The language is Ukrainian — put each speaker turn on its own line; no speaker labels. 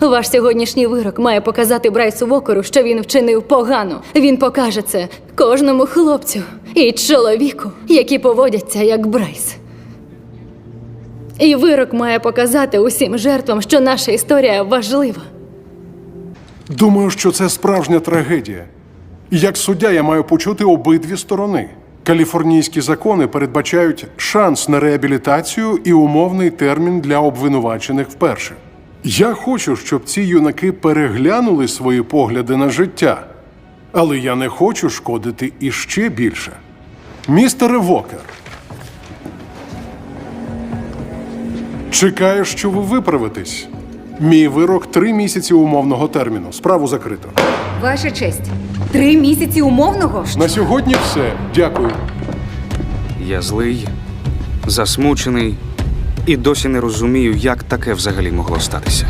Ваш сьогоднішній вирок має показати Брайсу Вокеру, що він вчинив погано. Він покаже це кожному хлопцю і чоловіку, які поводяться як Брайс. І вирок має показати усім жертвам, що наша історія важлива.
Думаю, що це справжня трагедія. Як суддя я маю почути обидві сторони. Каліфорнійські закони передбачають шанс на реабілітацію і умовний термін для обвинувачених вперше. Я хочу, щоб ці юнаки переглянули свої погляди на життя, але я не хочу шкодити іще більше. Містере Вокер. Чекаю, що ви виправитесь. Мій вирок три місяці умовного терміну. Справу закрито.
Ваша честь, три місяці умовного?
На сьогодні все. Дякую.
Я злий, засмучений і досі не розумію, як таке взагалі могло статися.